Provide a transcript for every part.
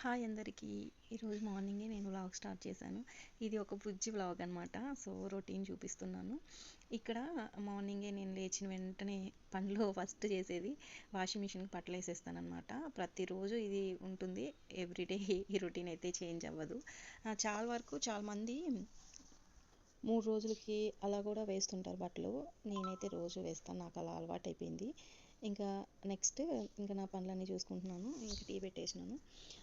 Hi అందరికీ. ఈరోజు మార్నింగే నేను వ్లాగ్ స్టార్ట్ చేశాను. ఇది ఒక బుజ్జి వ్లాగ్ అనమాట సో రొటీన్ చూపిస్తున్నాను. ఇక్కడ మార్నింగే నేను లేచిన వెంటనే పనిలో ఫస్ట్ చేసేది వాషింగ్ మిషన్కి బట్టలు అనమాట ప్రతిరోజు ఇది ఉంటుంది. ఎవ్రీడే ఈ రొటీన్ అయితే చేంజ్ అవ్వదు. చాలా వరకు చాలామంది మూడు రోజులకి అలా కూడా వేస్తుంటారు బట్టలు. నేనైతే రోజు వేస్తాను. నాకు అలా అలవాటు అయిపోయింది ఇంకా నెక్స్ట్ ఇంకా నా పనులన్నీ చూసుకుంటున్నాను. ఇంకా టీ పెట్టేసినాను.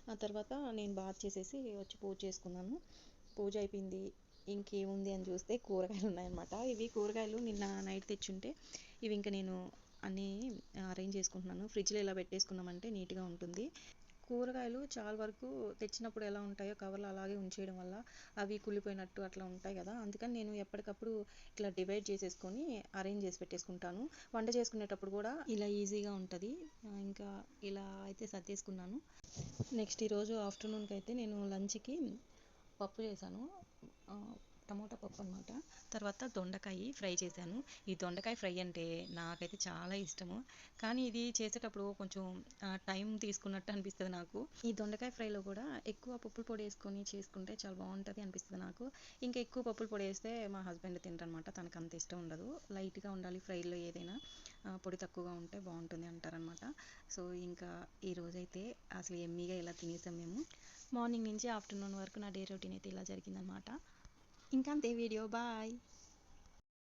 ఆ తర్వాత నేను బాత్ చేసేసి వచ్చి పూజ చేసుకున్నాను. పూజ అయిపోయింది. ఇంకేముంది అని చూస్తే కూరగాయలు ఉన్నాయన్నమాట. ఇవి కూరగాయలు నిన్న నైట్ తెచ్చుంటే ఇవి ఇంకా నేను అన్నీ అరేంజ్ చేసుకుంటున్నాను. ఫ్రిడ్జ్లో ఇలా పెట్టేసుకున్నామంటే నీట్గా ఉంటుంది. కూరగాయలు చాలా వరకు తెచ్చినప్పుడు ఎలా ఉంటాయో కవర్లో అలాగే ఉంచేయడం వల్ల అవి కుళ్ళిపోయినట్టు అట్లా ఉంటాయి కదా. అందుకని నేను ఎప్పటికప్పుడు ఇట్లా డివైడ్ చేసేసుకొని అరేంజ్ చేసి పెట్టేసుకుంటాను. వంట చేసుకునేటప్పుడు కూడా ఇలా ఈజీగా ఉంటుంది. ఇంకా ఇలా అయితే సర్దేసుకున్నాను. నెక్స్ట్ ఈరోజు ఆఫ్టర్నూన్కి అయితే నేను లంచ్కి పప్పు చేశాను. టమోటా పప్పు అనమాట తర్వాత దొండకాయ ఫ్రై చేశాను. ఈ దొండకాయ ఫ్రై అంటే నాకైతే చాలా ఇష్టము. కానీ ఇది చేసేటప్పుడు కొంచెం టైం తీసుకున్నట్టు అనిపిస్తుంది నాకు. ఈ దొండకాయ ఫ్రైలో కూడా ఎక్కువ పప్పుల పొడి వేసుకొని చేసుకుంటే చాలా బాగుంటుంది అనిపిస్తుంది నాకు. ఇంకా ఎక్కువ పప్పుల పొడి వేస్తే మా హస్బెండ్ తింటారనమాట తనకు అంత ఇష్టం ఉండదు. లైట్గా ఉండాలి ఫ్రైలో ఏదైనా. పొడి తక్కువగా ఉంటే బాగుంటుంది అంటారనమాట సో ఇంకా ఈ రోజైతే అసలు ఎమ్మీగా ఇలా తినేసాం మేము. మార్నింగ్ నుంచి ఆఫ్టర్నూన్ వరకు నా డే రొటీన్ అయితే ఇలా జరిగిందనమాట ఇంకా అంతే వీడియో బాయ్